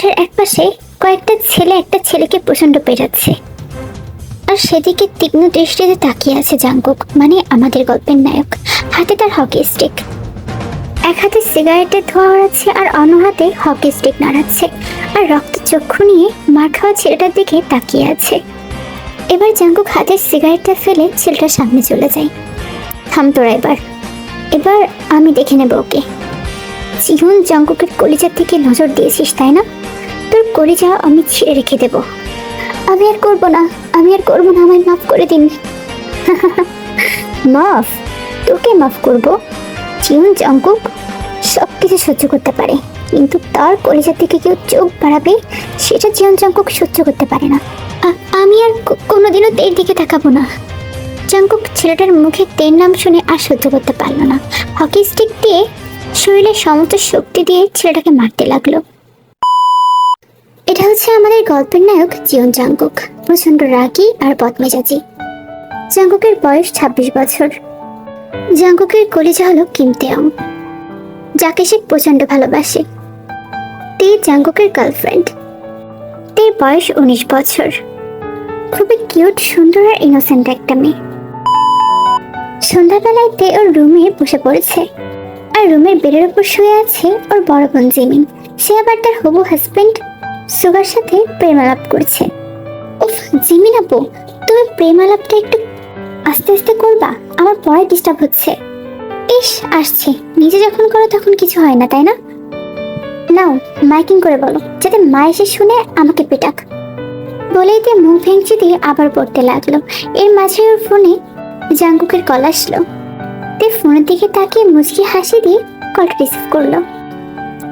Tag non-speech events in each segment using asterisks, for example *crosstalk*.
মাঠের একপাশে কয়েকটা ছেলে একটা ছেলেকে প্রচণ্ড পেটাচ্ছে আর সেদিকে তীক্ষ্ণ দৃষ্টিতে তাকিয়ে আছে জাঙ্কুক মানে আমাদের গল্পের নায়ক। হাতে তার হকি স্টিক। এক হাতে সিগারেটের ধোয়া ওড়াচ্ছে আর অন্য হাতে হকি স্টিক নাড়াচ্ছে। আর রক্ত চক্ষু নিয়ে মার খাওয়া ছেলেটার দিকে তাকিয়ে আছে। এবার জাঙ্কুক হাতের সিগারেটটা ফেলে ছেলেটার সামনে চলে যায়। থাম তোরা এবার। এবার আমি দেখে নেব ওকে। জীবন জাঙ্কুকের কলিজার থেকে নজর দিয়েছিস, তাই না? তোর কলিজা আমি ছিঁড়ে রেখে দেব। আমি আর করব না, আমি আর করব না, আমায় মাফ করে দিন। *laughs* মাফ? তোকে মাফ করব? জীবন জাঙ্কুক সব কিছু সহ্য করতে পারে, কিন্তু তার কলিজার থেকে কেউ চোখ বাড়াবে, সেটা জীবন জাঙ্কুক সহ্য করতে পারে না। আমি আর কোনোদিনও তের দিকে তাকাবো না। জাঙ্কুক ছেলেটার মুখে তের নাম শুনে আর সহ্য করতে পারল না। হকি স্টিক দিয়ে শরীরের সমস্ত শক্তি দিয়ে ছেলেটাকে মারতে লাগল। এটা হচ্ছে আমাদের গল্পের নায়ক জিয়ন জাঙ্কুক প্রচণ্ড রাগী আর বদমেজাজি। জাঙ্কুকের বয়স ছাব্বিশ বছর। জাঙ্কুকের কলিজা হলো কিমতেয়ং যাকে সে প্রচণ্ড ভালোবাসে। তে জাঙ্কুকের গার্লফ্রেন্ড। তে বয়স উনিশ বছর। খুবই কিউট, সুন্দর আর ইনোসেন্ট একটা মেয়ে। সন্ধ্যাবেলায় তে ওর রুমে বসে পড়েছে। আর রুমের বেডের উপর শুয়ে আছে ওর বড় বোন জিমিন। সে আবার তার হবু হাজবেন্ড সুগার সাথে প্রেমালাপ করছে। উফ, জিমিন আপু, তুমি প্রেমালাপটা একটু আস্তে আস্তে করবা, আমার পরে ডিস্টার্ব হচ্ছে। ইস, আসছে। নিজে যখন করো তখন কিছু হয় না, তাই না? নাও, মাইকিং করে বলো, যাতে মা এসে শুনে আমাকে পেটাক। বলেই দিয়ে মুখ ভেঙচি দিয়ে আবার পড়তে লাগল। এর মাঝে ওর ফোনে জাঙ্গুকের কল আসলো। তে ফোনের দিকে তাকিয়ে মুচকি হাসি দিয়ে কলটা রিসিভ করল।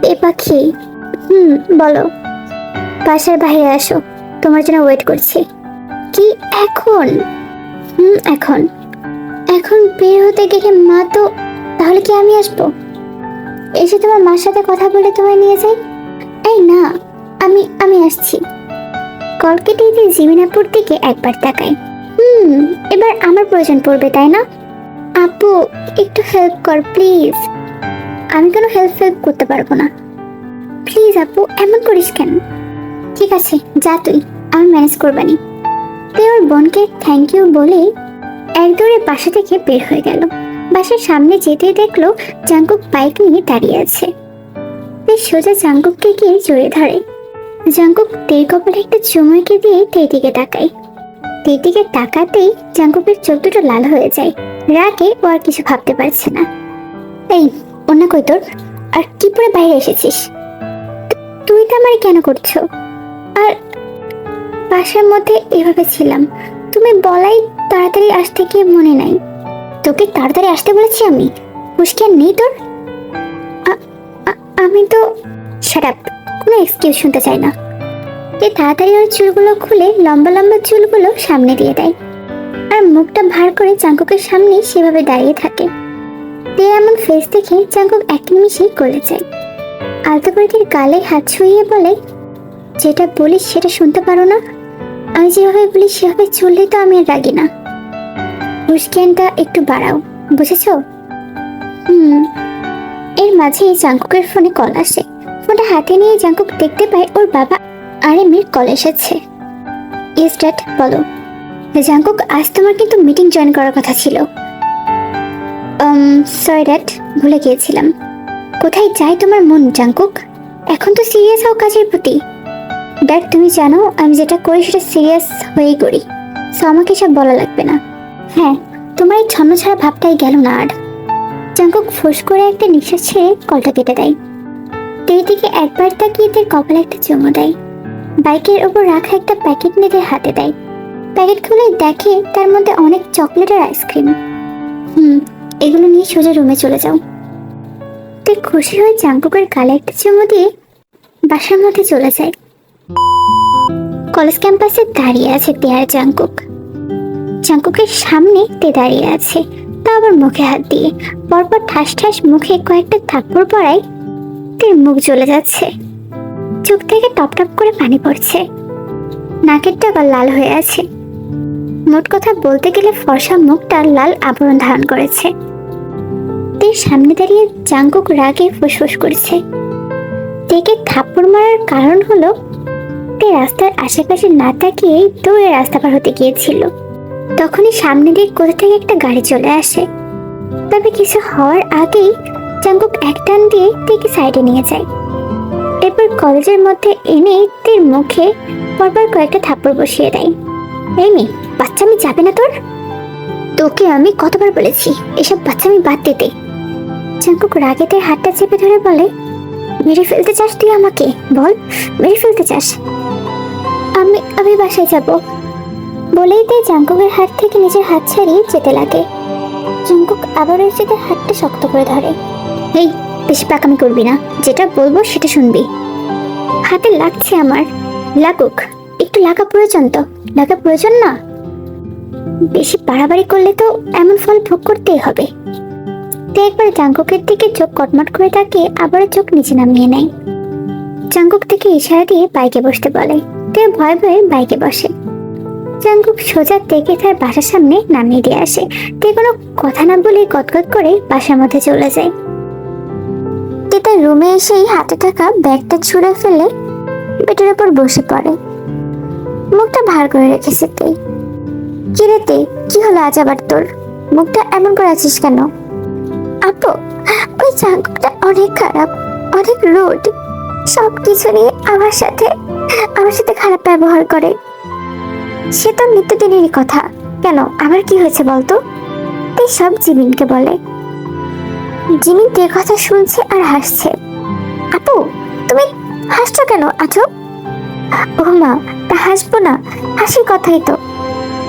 এ পাখি, হুম, বলো। বাসার বাইরে আসো, তোমার জন্য ওয়েট করছি। কি, এখন? হুম, এখন। এখন বের হতে গেলে, মা তো, তাহলে কি আমি আসব? এসে তোমার মার সাথে কথা বলে তোমায় নিয়ে যাই? এই না, আমি আমি আসছি। কল কেটে দিয়ে জিমিনাপুর দিকে একবার তাকাই। হুম, এবার আমার প্রয়োজন পড়বে, তাই না? আপু, একটু হেল্প কর প্লিজ আমি কোনো হেল্প হেল্প করতে পারব না। প্লিজ আপু, এমন করিস কেন? ঠিক আছে, যা তুই, আমি ম্যানেজ করবানি। তুই ওর বোনকে থ্যাংক ইউ বলে এক বাসা থেকে বের হয়ে গেল। বাসার সামনে যেতে দেখল জাঙ্কুক বাইক নিয়ে দাঁড়িয়ে আছে। বেশ সোজা জাঙ্কুককে গিয়ে জড়িয়ে ধরে। জাঙ্কুক তের কপালে একটা চুমুকে দিয়ে তের দিকে তাকায়। তের দিকে তাকাতেই জাঙ্কুকের চোখ দুটো লাল হয়ে যায়। রাগে ও আর কিছু ভাবতে পারছে না। এই, অন্য কই তোর? আর কি পরে বাইরে এসেছিস? তুই তো আমার কেন করছ? আর বাসার মধ্যে এভাবে ছিলাম। তুমি বলাই তাড়াতাড়ি আসতে গিয়ে মনে নাই। তোকে তাড়াতাড়ি আসতে বলেছি আমি? আর নেই তোর? আমি তো সেটাপ কোনো এক্সকিউজ শুনতে চাই না। এ তাড়াতাড়ি ওর চুলগুলো খুলে লম্বা লম্বা চুলগুলো সামনে দিয়ে দেয়। আর মুখটা ভার করে চাঙ্কুকের সামনে সেভাবে দাঁড়িয়ে থাকে। তে এমন ফেস দেখে চাঙ্কুক এক নিমিষেই গলে যায়। আলতো গালে হাত ছুঁয়ে বলে যেটা বলিস সেটা শুনতে পারো না। আমি যেভাবে বলি সেভাবে চললে তো আমি আর রাগি না। হুসজ্ঞানটা একটু বাড়াও, বুঝেছ? হুম। এর মাঝেই জাঙ্কুকের ফোনে কল আসে। ফোনটা হাতে নিয়ে জাঙ্কুক দেখতে পায় ওর বাবা আর এমির কল এসেছে। ইয়েস, ড্যাড, বলো। জাঙ্কুক, আজ তোমার কিন্তু মিটিং জয়েন করার কথা ছিল। সরি, ড্যাড, ভুলে গিয়েছিলাম। কোথায় যায় তোমার মন, জাঙ্কুক? এখন তো সিরিয়াস হও কাজের প্রতি। ড্যাড তুমি জানো, আমি যেটা করি সেটা সিরিয়াস হয়েই করি। সো আমাকে সব বলা লাগবে না। হ্যাঁ তোমার এই ছন্ন ছাড়া ভাবটাই গেল না আর জাঙ্কুক ফোঁস করে একটা নিঃশ্বাস ছেড়ে কলটা কেটে দেয়। তের দিকে একবার তাকিয়ে তের কপালে একটা চুমো দেয়। বাইকের ওপর রাখা একটা প্যাকেট নিয়ে হাতে দেয়। প্যাকেট খুলে দেখে তার মধ্যে অনেক চকলেট আর আইসক্রিম। হুম, এগুলো নিয়ে সোজা রুমে চলে যাও। তে খুশি হয়ে জাঙ্কুকের গালে একটা চুমো দিয়ে বাসার মধ্যে চলে যায়। কলেজ ক্যাম্পাসে দাঁড়িয়ে আছে তেয়ার জাঙ্কুক জাঙ্কুকের সামনে তে দাঁড়িয়ে আছে। তা আবার মুখে হাত দিয়ে। পরপর ঠাস ঠাস মুখে কয়েকটা থাপ্পড় পড়ায় তের মুখ জ্বলে যাচ্ছে। চোখ থেকে টপ টপ করে পানি পড়ছে। নাকের টাকা লাল হয়ে আছে। মোট কথা বলতে গেলে ফর্সা মুখটা লাল আবরণ ধারণ করেছে। তের সামনে দাঁড়িয়ে জাঙ্কুক রাগে ফুসফুস করছে। তেকে থাপ্পড় মারার কারণ হলো তে রাস্তার আশেপাশে না তাকিয়েই দৌড়ে রাস্তা পার হতে গিয়েছিল। তখনই সামনে দিয়ে কোথা থেকে একটা গাড়ি চলে আসে। তবে কিছু হওয়ার আগেই চাঙ্কুক এক টান দিয়ে তেকে সাইডে নিয়ে যায়। এরপর কলেজের মধ্যে এনে তের মুখে পরপর কয়েকটা থাপ্পড় বসিয়ে দেয়। এই মেয়ে বাচ্চামি যাবে না তোর? তোকে আমি কতবার বলেছি, এসব বাচ্চা আমি বাদ দিতে। চাঙ্কুক রাগে তার হাতটা চেপে ধরে বলে, মেরে ফেলতে চাস তুই আমাকে? বল, মেরে ফেলতে চাস? আমি বাসায় যাব। বলেই তে জাঙ্কুকের হাত থেকে নিজের হাত ছাড়িয়ে যেতে লাগে। জাঙ্কুক আবার এসে তার হাতটা শক্ত করে ধরে। এই বেশি পাকামি করবি না, যেটা বলব সেটা শুনবি। হাতে লাগছে আমার। লাগুক, একটু লাগা প্রয়োজন তো। লাগা প্রয়োজন না? বেশি বাড়াবাড়ি করলে তো এমন ফল ভোগ করতেই হবে। তে একবার জাঙ্কুকের দিকে চোখ কটমট করে তাকিয়ে আবার চোখ নিচে নামিয়ে নেয়। জাঙ্কুক থেকে ইশারা দিয়ে বাইকে বসতে বলে। তে ভয়ে ভয়ে বাইকে বসে। জাঙ্কুক সোজা তেকে তার বাসার সামনে নামিয়ে দিয়ে আসে। তে কোনো কথা না বলে কটকট করে বাসার মধ্যে চলে যায়। তে তার রুমে এসেই হাতে থাকা ব্যাগটা ছুঁড়ে ফেলে বেটের উপর বসে পড়ে। মুখটা ভার করে রেখেছে তে। কিরে তে, কি হলো আজ আবার তোর? মুখটা এমন করে আছিস কেন? আপু, ওই জাঙ্কুকটা অনেক খারাপ, অনেক রুড। সব কিছু নিয়ে আমার সাথে আমার সাথে খারাপ ব্যবহার করে। সে তো নিত্যদিনেরই কথা। কেন? আমার কি হয়েছে বলতো? এই সব জিমিনকে বলে। জিমিন তে কথা শুনছে আর হাসছে। আপু, তুমি হাসছো কেন আছো ও মা, তা হাসবো না। হাসির কথাই তো।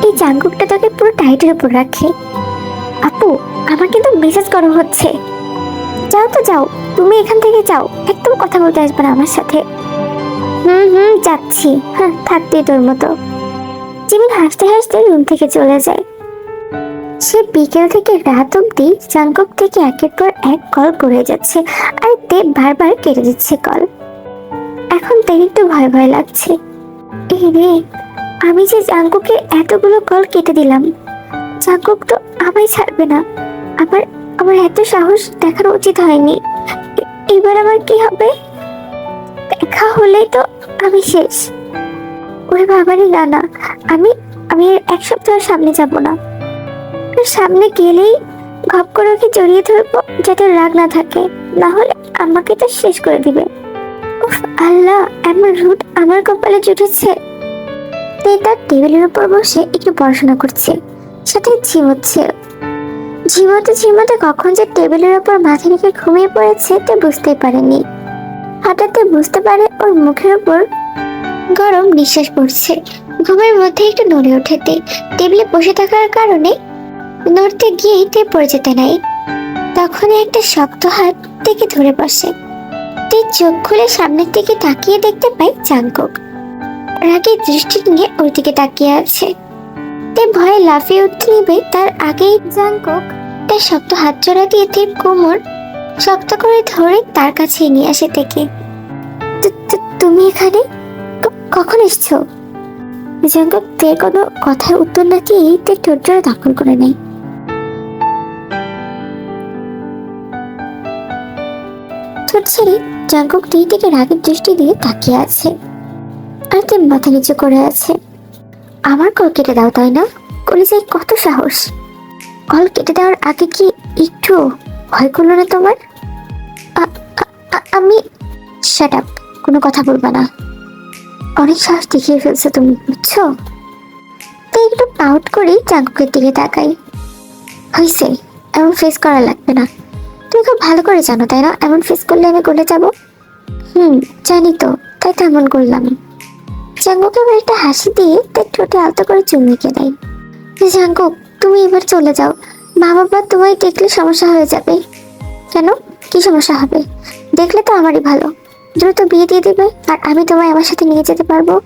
এই জাঙ্কুকটা তাকে পুরো টাইটের উপর রাখে। আপু, আমার কিন্তু মেসেজ গরম হচ্ছে। যাও তো যাও, তুমি এখান থেকে যাও। একদম কথা বলতে আসবে না আমার সাথে। হুম হুম, যাচ্ছি। হ্যাঁ থাকতে তোর মতো। জিমিন হাসতে হাসতে রুম থেকে চলে যায়। সে বিকেল থেকে রাত অব্দি জাঙ্কক থেকে একের পর এক কল করে যাচ্ছে আর দেব বারবার কেটে দিচ্ছে কল। এখন তার একটু ভয় ভয় লাগছে। এই রে, আমি যে জাঙ্কুকে এতগুলো কল কেটে দিলাম জাঙ্কুক তো আমায় ছাড়বে না। আমার আমার এত সাহস দেখানো উচিত হয়নি। এ- এবার আমার কি হবে? দেখা হলেই তো আমি শেষ। ওরে বাবারই না না আমি আমি এক সপ্তাহ সামনে যাব না। সামনে গেলেই ঘপ করে ওকে জড়িয়ে ধরবো যাতে রাগ না থাকে। না হলে আমাকে তো শেষ করে দিবে। উফ, আল্লাহ, এমন রুট আমার কপালে জুটেছে। তে তার টেবিলের উপর বসে একটু পড়াশোনা করছে, সাথে ঝিমোচ্ছে ঝিমোতে ঝিমোতে কখন যে টেবিলের ওপর মাথা রেখে ঘুমিয়ে পড়েছে, তে বুঝতেই পারেনি। হঠাৎ বুঝতে পারে ওর মুখের উপর গরম নিঃশ্বাস পড়ছে। ঘুমের মধ্যে একটু নড়ে ওঠেতে। টেবিলে বসে থাকার কারণে নড়তে গিয়েই তে পড়ে যেতে নাই। তখনই একটা শক্ত হাত থেকে ধরে বসে। তে চোখ খুলে সামনের দিকে তাকিয়ে দেখতে পায় চাঙ্কক রাগে দৃষ্টি নিয়ে ওর দিকে তাকিয়ে আছে। তে ভয়ে লাফিয়ে উঠতে নিবে তার আগেই জাঙ্কক তার শক্ত হাত জোড়া দিয়ে তীর কোমর শক্ত করে ধরে তার কাছে নিয়ে আসে থেকে "তু- তু- তুমি এখানে? কখন এসছো? জাঙ্কক তে কোনো কথার উত্তর না দিয়েই তে ঠোঁট জোড়া দখল করে নেয়। ঠোঁট ছেড়ে জাঙ্কক তে থেকে রাগের দৃষ্টি দিয়ে তাকিয়ে আছে। আর তে মাথা নিচু করে আছে। আমার কল কেটে দাও, তাই না? কলেজে কত সাহস? কল কেটে দেওয়ার আগে কি একটু ভয় করল না তোমার? আমি শাট আপ কোনো কথা বলবা না। অনেক সাহস দেখিয়ে ফেলছো তুমি, বুঝছ? তাই একটু পাউট করেই চাঙ্কুকের দিকে তাকাই। হয়েছে এমন ফেস করা লাগবে না। তুমি খুব ভালো করে জানো, তাই না? এমন ফেস করলে আমি গলে যাব? হুম, জানি তো, তাই তেমন করলাম। জাঙ্গুকে একটা হাসি দিয়ে তার ঠোঁটে আলতো করে চুমুকে দেয় জাঙ্গুক তুমি এবার চলে যাও। মা বাবা তোমায় দেখলে সমস্যা হয়ে যাবে। কেন? কি সমস্যা হবে? দেখলে তো আমারই ভালো। দ্রুত বিয়ে দিয়ে দেবে আর আমি তোমায় আমার সাথে নিয়ে যেতে পারব।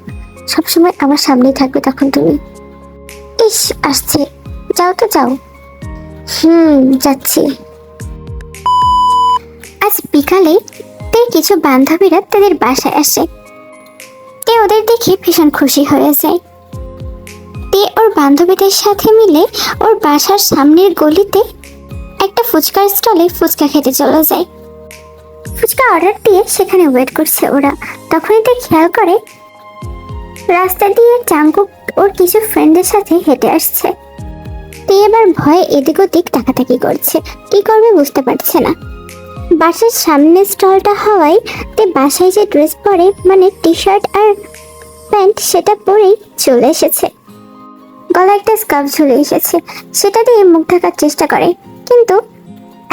সবসময় আমার সামনেই থাকবে তখন তুমি। ইস, আসছে। যাও তো, যাও। হুম, যাচ্ছি। আজ বিকালে তার কিছু বান্ধবীরা তাদের বাসায় আসে। তে ওদের দেখে ভীষণ খুশি হয়ে যায় তে ওর বান্ধবীদের সাথে মিলে ওর বাসার সামনের গলিতে একটা ফুচকার স্টলে ফুচকা খেতে চলে যায়। ফুচকা অর্ডার দিয়ে সেখানে ওয়েট করছে ওরা। তখনই তে খেয়াল করে, রাস্তা দিয়ে চাঙ্কুক ওর কিছু ফ্রেন্ডের সাথে হেঁটে আসছে। তে এবার ভয়ে এদিক ওদিক তাকাতাকি করছে। কি করবে বুঝতে পারছে না। বাসার সামনে স্টলটা হওয়ায় তে বাসায় যে ড্রেস পরে মানে টি শার্ট আর প্যান্ট সেটা পরেই চলে এসেছে। গলায় একটা স্কার্ফ ঝুলে এসেছে। সেটা দিয়ে মুখ ঢাকার চেষ্টা করে, কিন্তু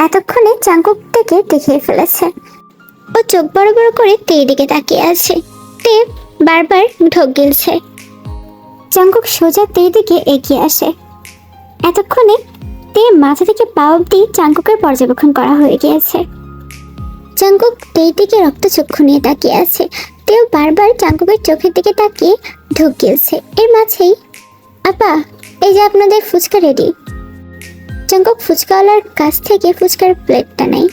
এতক্ষণে চাঙ্কুক থেকে দেখিয়ে ফেলেছে। ও চোখ বড় বড় করে তের দিকে তাকিয়ে আছে। তে বারবার ঢোক গিলছে। চাঙ্কুক সোজা তের দিকে এগিয়ে আসে। এতক্ষণে তে মাথা থেকে পা অব্দি চাঙ্কুকের পর্যবেক্ষণ করা হয়ে গিয়েছে। চাঙ্কুক তের দিকে রক্ত রক্তচক্ষু নিয়ে তাকিয়ে আছে। তেও বারবার চাঙ্কুকের চোখের দিকে তাকিয়ে ঢোক গিলছে। এর মাঝেই আপা, এই যে আপনাদের ফুচকা রেডি চাঙ্কুক ফুচকাওয়ালার কাছ থেকে ফুচকার প্লেটটা নেই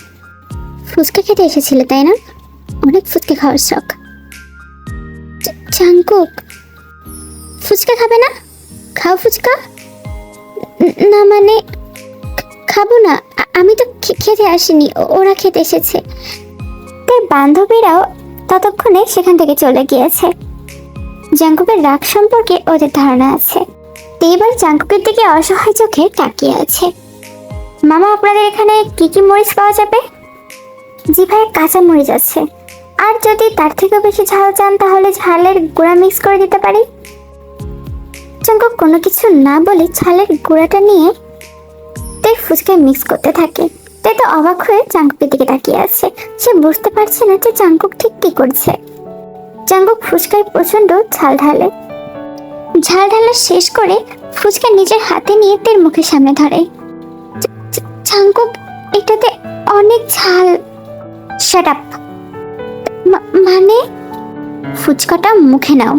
ফুচকা খেতে এসেছিল, তাই না? অনেক ফুচকা খাওয়ার শখ। চাঙ্কুক ফুচকা খাবে না? খাও ফুচকা? না মানে খাব না। আমি তো খেতে আসিনি ওরা খেতে এসেছে। তার বান্ধবীরাও ততক্ষণে সেখান থেকে চলে গিয়েছে। জাঙ্কুকের রাগ সম্পর্কে ওদের ধারণা আছে। তো এবার জাঙ্কুকের দিকে অসহায় চোখে তাকিয়ে আছে। মামা, আপনাদের এখানে কি কি মরিচ পাওয়া যাবে? জি ভাই, কাঁচা মরিচ আছে। আর যদি তার থেকেও বেশি ঝাল চান, তাহলে ঝালের গুঁড়া মিক্স করে দিতে পারি। চাঙ্কুক কোনো কিছু না বলে ঝালের গুঁড়াটা নিয়ে তের ফুচকায় মিক্স করতে থাকে। তে তো অবাক হয়ে চাঙ্কুকের দিকে তাকিয়ে আছে। সে বুঝতে পারছে না যে চাঙ্কুক ঠিক কি করছে। চাঙ্কুক ফুচকায় প্রচণ্ড ঝাল ঢালে। ঝাল ঢালা শেষ করে ফুচকা নিজের হাতে নিয়ে তের মুখের সামনে ধরে। চাঙ্কুক এটাতে অনেক ঝাল। শাট আপ মানে? ফুচকাটা মুখে নাও।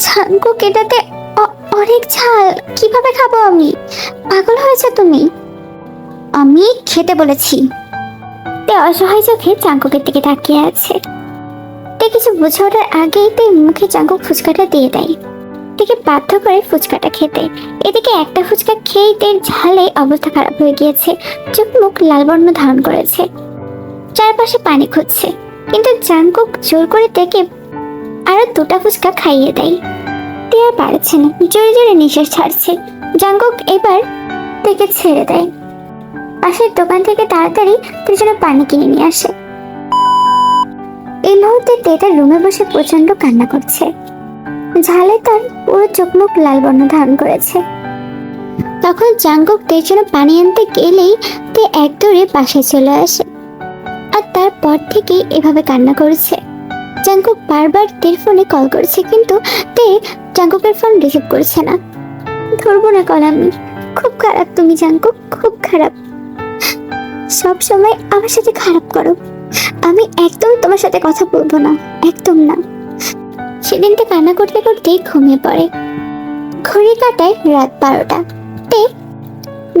চাঙ্কুক এটাতে অনেক ঝাল। কীভাবে খাব আমি? পাগল হয়েছে তুমি। আমি খেতে বলেছি। তে অসহায় চোখে চাঙ্কুকের দিকে তাকিয়ে আছে। তে কিছু বুঝে ওঠার আগেই তে মুখে চাঙ্কুক ফুচকাটা দিয়ে দেয়। তেকে বাধ্য করে ফুচকাটা খেতে। এদিকে একটা ফুচকা খেয়েই তের ঝালে অবস্থা খারাপ হয়ে গিয়েছে। চোখ মুখ লাল বর্ণ ধারণ করেছে। চারপাশে পানি খুঁজছে। কিন্তু চাঙ্কুক জোর করে তেকে আরও দুটা ফুচকা খাইয়ে দেয়। তে আর পারছে না। জোরে জোরে নিঃশ্বাস ছাড়ছে। জাঙ্কুক এবার তেকে ছেড়ে দেয়। পাশের দোকান থেকে তাড়াতাড়ি তুই যেন পানি কিনে নিয়ে আসে। এই মুহূর্তে তে তার রুমে বসে প্রচণ্ড কান্না করছে। ঝালে তার পুরো চোখ মুখ লাল বর্ণ ধারণ করেছে। তখন জাঙ্কুক তের জন্য পানি আনতে গেলেই তে এক দৌড়ে বাসায় চলে আসে। আর তারপর থেকে এভাবে কান্না করেছে। জাঙ্কুক বারবার তের ফোনে কল করেছে, কিন্তু তে জাঙ্কুকের ফোন রিসিভ করছে না। ধরবো না কল আমি। খুব খারাপ তুমি জাঙ্কুক খুব খারাপ। সব সময় আমার সাথে খারাপ করো। আমি একদম তোমার সাথে কথা বলব না, একদম না। সেদিনটা কান্না করতে করতে ঘুমিয়ে পড়ে। ঘড়ি কাটায় রাত বারোটা। তে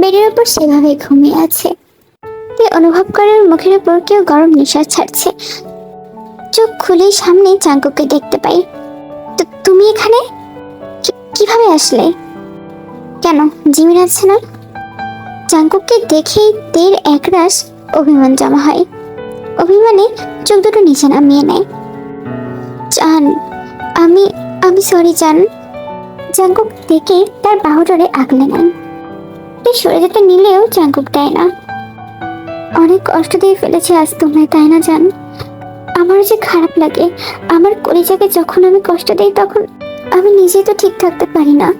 বেডের ওপর সেভাবে ঘুমিয়ে আছে। তে অনুভব করে মুখের উপর কেউ গরম নিঃশ্বাস ছাড়ছে। চোখ খুলেই সামনে চাঙ্কুকে দেখতে পাই। তো তুমি এখানে? কীভাবে আসলে? কেন জিমিন আছে না? চাঙ্কুককে দেখেই তের একরাশ অভিমান জমা হয়। অভিমানে চোখ দুটো নিচে নামিয়ে নেয়। চান আমি আমি সরি চান চাঙ্কুক দেখে তার বাহুডরে আগলে নেন। সরে যেতে নিলেও চাঙ্কুক দেয় না। অনেক কষ্ট দিয়ে ফেলেছে আজ তোমায় তাই না, জান? আমার যে খারাপ লাগে, আমার কলিজাকে যখন আমি কষ্ট দিই তখন আমি নিজেই তো ঠিক থাকতে পারি না।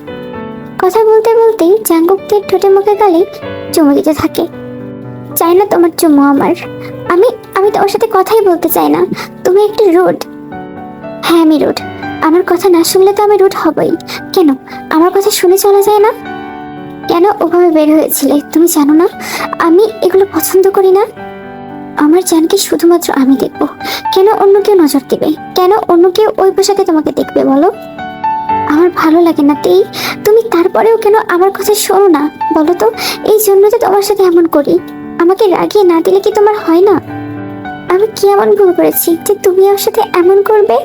কথা বলতে বলতেই চাঙ্কুকদের ঠোঁটে মুখে গালে চুমু দিতে থাকে। চাই না তোমার চুমু আমার। আমি আমি তোমার সাথে কথাই বলতে চাই না। তুমি একটি রোড। হ্যাঁ আমি রুড। আমার কথা না শুনলে তো আমি রুট হবই। কেন? আমার কথা শুনে চলা যায় না? কেন ওভাবে বের হয়েছিলে? তুমি জানো না? আমি এগুলো পছন্দ করি না। আমার জানকে শুধুমাত্র আমি দেখব। কেন অন্য কেউ নজর দেবে? কেন অন্য কেউ ওই পোশাকে তোমাকে দেখবে, বলো? আমার ভালো লাগে না, তেই। তুমি তারপরেও কেন আমার কথা শোনো না, বলো তো? এই জন্য তো তোমার সাথে এমন করি। আমাকে রাগিয়ে না দিলে কি তোমার হয় না? আমি কি এমন ভুল করেছি যে তুমি আমার সাথে এমন করবে?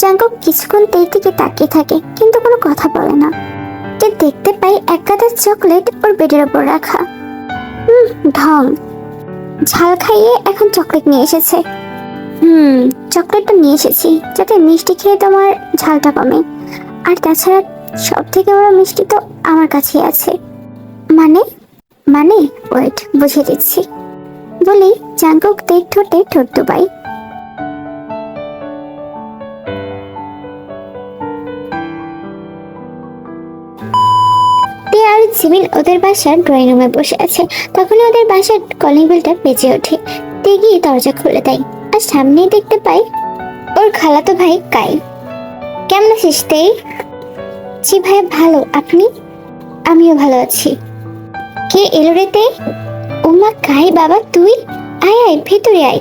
জাঙ্কুক কিছুক্ষণ তেই দিকে তাকিয়ে থাকে, কিন্তু কোনো কথা বলে না। তে দেখতে পাই এক গাদা চকলেট ওর বেডের ওপর রাখা। হুম ঢং ঝাল খাইয়ে এখন চকলেট নিয়ে এসেছে। হুম, চকলেটটা নিয়ে এসেছি, যাতে মিষ্টি খেয়ে তোমার ঝালটা কমে। আর তাছাড়া সব থেকে বড় মিষ্টি তো আমার কাছেই আছে। মানে? মানে? ওয়েট, বুঝিয়ে দিচ্ছি। বলি, জাঙ্কুক ঠোঁটে ঠোঁট দুবাই জিমিন ওদের বাসার ড্রয়িং রুমে বসে আছে। তখনই ওদের বাসার কলিং বেলটা বেজে ওঠে। গিয়ে দরজা খুলে দেয় আর সামনেই দেখতে পাই ওর খালাতো ভাই কাই। কেমন আছিস তেই? জি ভাই, ভালো। আপনি? আমিও ভালো আছি। কে এলো রে তে ওমা, কাই বাবা, তুই? আয় আয়, ভেতরে আয়।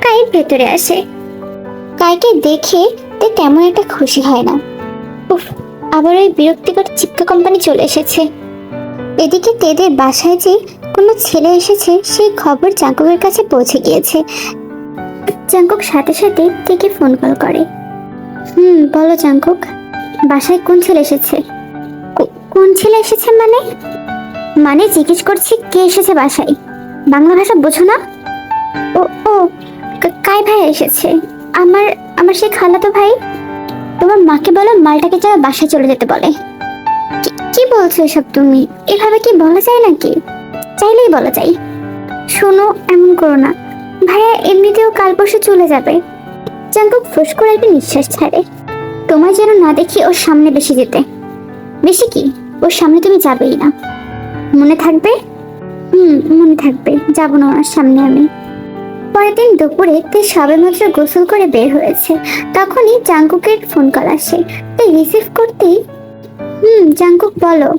কাই ভেতরে আসে। কাইকে দেখে তে তেমন একটা খুশি হয় না। আবার ওই বিরক্তিকর চিপকা কোম্পানি চলে এসেছে। এদিকে তেদের বাসায় যে কোনো ছেলে এসেছে, সেই খবর জাঙ্কুকের কাছে পৌঁছে গিয়েছে। জাঙ্কুক সাথে সাথে তেকে ফোন কল করে। হুম, বলো জাঙ্কুক, বাসায় কোন ছেলে এসেছে? কোন ছেলে এসেছে মানে? মানে জিজ্ঞেস করছি কে এসেছে বাসায়। বাংলা ভাষা বোঝো না? ও ও কাই ভাই এসেছে? আমার আমার সেই খালাতো ভাই? তোমার মাকে বলো মালটাকে যেন বাসায় চলে যেতে বলে। কি- বলছো এসব তুমি? এভাবে কি বলা যায় নাকি? চাইলেই বলা যায়। শোনো, এমন করো না। ভাইয়া, এমনিতেও কাল পরশু চলে যাবে। জাঙ্কুক ফুস করে একটা নিঃশ্বাস ছাড়ে। তোমার যেন না দেখি ওর সামনে বেশি যেতে। বেশি কি? ওর সামনে তুমি যাবেই না। মনে থাকবে? হুম, মনে থাকবে। যাব না ওনার সামনে আমি। পরের দিন দুপুরে তে সবেমাত্র গোসল করে বের হয়েছে। তখনই জাঙ্কুকের ফোন কল আসে। তে রিসিভ করতেই হুম, জাঙ্কুক, বলো।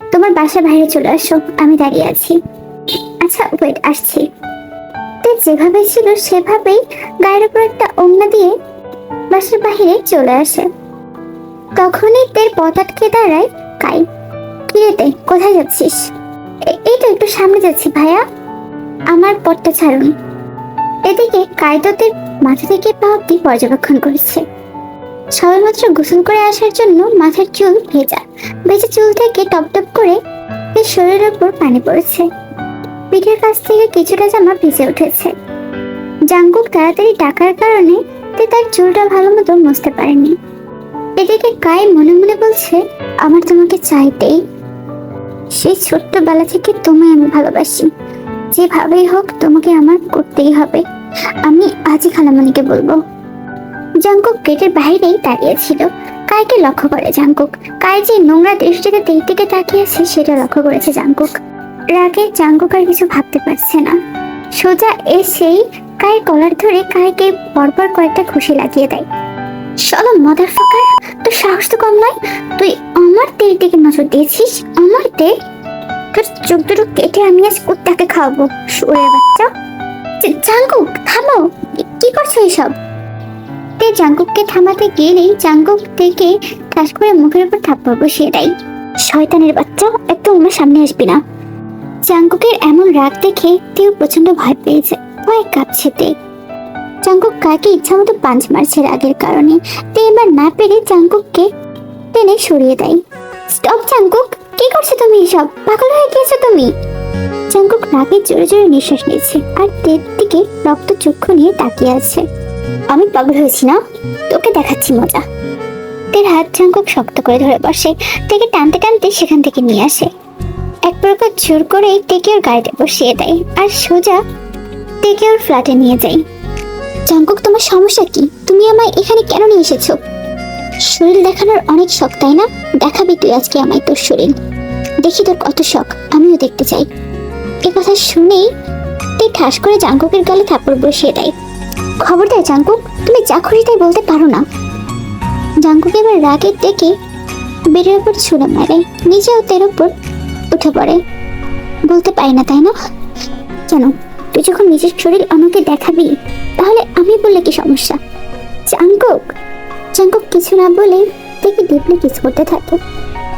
তোমার বাসা বাইরে চলে আসো, আমি দাঁড়িয়ে আছি। আচ্ছা ওয়েট আসছি। তে যেভাবে ছিল সেভাবেই গায়ের উপর একটা ওড়না দিয়ে বাসার বাইরে চলে আসে। তখনই তের পথ আটকে দাঁড়ায়, কাই কিরে তে, কোথায় যাচ্ছিস? এই তো একটু সামনে যাচ্ছি ভাইয়া। আমার পথটা ছাড়ুন। এদিকে কায়দতের মাথা থেকে পা অব্দি পর্যবেক্ষণ করেছে। সবেমাত্র গোসল করে আসার জন্য মাথার চুল ভেজা। ভেজা চুল থেকে টপ টপ করে শরীরের উপর পানি পড়েছে। পিঠের কাছ থেকে কিছুটা জামা ভিজে উঠেছে। জাঙ্কুক তাড়াতাড়ি ডাকার কারণে তে তার চুলটা ভালো মতো মুছতে পারেনি। এদিকে কাই মনে মনে বলছে, আমার তোমাকে চাইতেই সেই ছোট্ট ছোট্টবেলা থেকে তোমায় আমি ভালোবাসি। যেভাবেই হোক তোমাকে আমার করতেই হবে। আমি আজই খালামণিকে বলব। জাঙ্কুক গেটের বাইরেই দাঁড়িয়েছিল। কাইকে লক্ষ্য করে জাঙ্কুক কাই যে নোংরা দৃষ্টিতে তেই দিকে তাকিয়েছে সেটা লক্ষ্য করেছে জাঙ্কুক রাগে জাঙ্কুক আর কিছু ভাবতে পারছে না। সোজা এসেই কায়ের কলার ধরে কাইকে পরপর কয়েকটা খুশি লাগিয়ে দেয়। চলো মাদার ফাকার তোর সাহস তো কম নয়? তুই আমার তের দিকে নজর দিয়েছিস? আমার তে তোর চোখ দুটো কেটে আমি আজ কুত্তাকে খাওয়াবো, শুয়ে বাচ্চা। জা- জাঙ্কুক থামো। কি- করছ এসব? তে জাঙ্কুককে থামাতে গেলেই জাঙ্কুক থেকে ঠাস করে মুখের উপর থাপ্পড় বসিয়ে দেয়। শয়তানের বাচ্চা, একদম আমার সামনে আসবি না। জাঙ্কুকের এমন রাগ দেখে তেও প্রচণ্ড ভয় পেয়েছে। ভয় কাঁপছে তে। জাঙ্কুক কাকে ইচ্ছা মতো পাঞ্চ মারছে রাগের কারণে। তে এবার না পেরে জাঙ্কুককে টেনে সরিয়ে দেয়। স্টপ জাঙ্কুক কি করছ তুমি এসব? পাগল হয়ে গিয়েছো তুমি? জাঙ্কুক রাগে জোরে জোরে নিঃশ্বাস নিচ্ছে আর তের দিকে রক্ত চক্ষু নিয়ে তাকিয়ে আছে। আমি পাগল হয়েছি না? তোকে দেখাচ্ছি মজা। তের হাত জাঙ্কুক শক্ত করে ধরে বসে, তেকে টানতে টানতে সেখান থেকে নিয়ে আসে। এক প্রকার জোর করে টেকে ওর গাড়িতে বসিয়ে দেয় আর সোজা টেকে ওর ফ্ল্যাটে নিয়ে যায়। জাঙ্কুক, তোমার সমস্যা কি? তুমি আমায় এখানে কেন নিয়ে এসেছ? শরীর দেখানোর অনেক শখ, তাই না? দেখাবি তুই আজকে আমায় তোর শরীর। দেখি তোর কত শখ, আমিও দেখতে চাই। এ কথা শুনেই তে ঠাস করে জাঙ্কুকের গালে থাপড় বসিয়ে দেয়। খবরদার জাঙ্কুক তুমি যা খুশি তাই বলতে পারো না। জাঙ্কুক এবার রাগের দেখে বেডের উপর ছুড়ে মারে, নিজেও তের উপর উঠে পড়ে। বলতে পারি না, তাই না? কেন, তুই যখন নিজের শরীর অন্যকে দেখাবি, তাহলে আমি বললে কি সমস্যা? জাঙ্কুক জাঙ্কুক কিছু না বলে দেখে ডিপলি কিস করতে থাকে।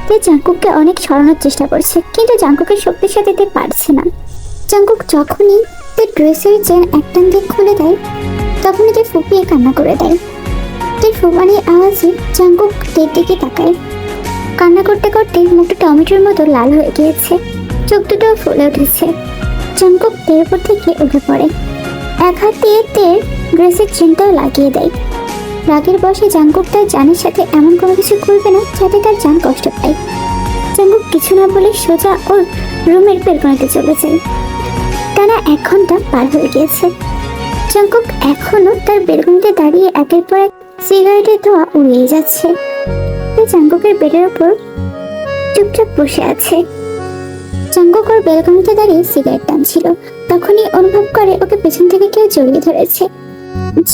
তে জাঙ্কুককে অনেক সরানোর চেষ্টা করছে, কিন্তু জাঙ্কুকের শক্তির সাথে তে পারছে না। জাঙ্কুক যখনই তে ড্রেসের চেন একটান দিয়ে খুলে দেয়, তখনই তে ফুপিয়ে কান্না করে দেয়। তে ফুপানির আওয়াজে জাঙ্কুক তের দিকে তাকায়। কান্না করতে করতে মুখটা টমেটোর মতো লাল হয়ে গিয়েছে। চোখ দুটো ফুলে উঠেছে। চাঙ্কুক তের উপর থেকে উঠে পড়ে। এক হাত দিয়ে তের ড্রেসের চেনটাও লাগিয়ে দেয়। রাগের বসে জাঙ্কুক তার জানের সাথে এমন কোনো কিছু করবে না যাতে তার জান কষ্ট পায়। জাঙ্কুক কিছু না বলে সোজা ওর রুমের বেলকনিতে চলে যায়। টানা এক ঘণ্টা পার হয়ে গিয়েছে। জাঙ্কুক এখনও তার বেলকনিতে দাঁড়িয়ে একের পর এক সিগারেটের ধোয়া উড়িয়ে যাচ্ছে। সে জাঙ্কুকের বেডের ওপর চুপচাপ বসে আছে। জাঙ্কুক ওর বেলকনিতে দাঁড়িয়ে সিগারেট টানছিল। তখনই অনুভব করে ওকে পেছন থেকে কেউ জড়িয়ে ধরেছে।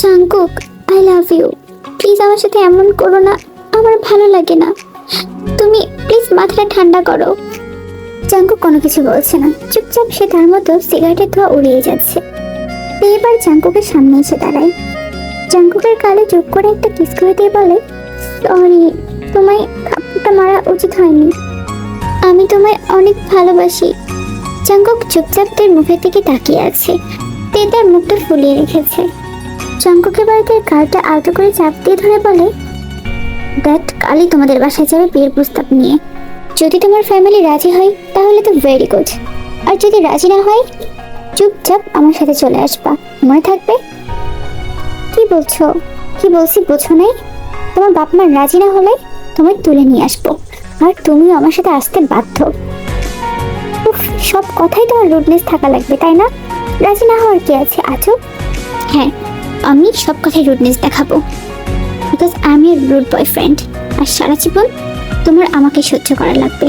Jungkook I love you please আমার সাথে এমন করো না। আমার ভালো লাগে না। তুমি প্লিজ মাথাটা ঠান্ডা করো। জাঙ্কুক কোনো কিছু বলছে না। চুপচাপ সে তার মতো সিগারেটের ধোয়া উড়িয়ে যাচ্ছে। এবার জাঙ্কুকের সামনে এসে দাঁড়ায়। জাঙ্কুকের কালে চুপ করে একটা কিস করে দিয়ে বলে সরি তোমায় থাপ্পড়টা মারা উচিত হয়নি। আমি তোমায় অনেক ভালোবাসি। জাঙ্কুক চুপচাপ তার মুখের দিকে তাকিয়ে আছে। তে তার মুখটা ফুলিয়ে রেখেছে। জাঙ্কুকের বাড়িতে গালটা আলতো করে চাপ দিয়ে ধরে বলে দ্যাট কালই তোমাদের বাসায় যাবে বিয়ের প্রস্তাব নিয়ে। যদি তোমার ফ্যামিলি রাজি হয়, তাহলে তো ভেরি গুড আর যদি রাজি না হয়, চুপচাপ আমার সাথে চলে আসবা। মনে থাকবে? কি বলছো? কি বলছি বোঝো নাই? তোমার বাপ মা রাজি না হলে তোমায় তুলে নিয়ে আসব। আর তুমিও আমার সাথে আসতে বাধ্য। সব কথাই তোমার রুডনেস থাকা লাগবে, তাই না? রাজি না হওয়ার কি আছে? আছো হ্যাঁ আমি সব কথায় রুডনেস দেখাবো। Because I am your rude boyfriend আর সারা জীবন তোমার আমাকে সহ্য করা লাগবে।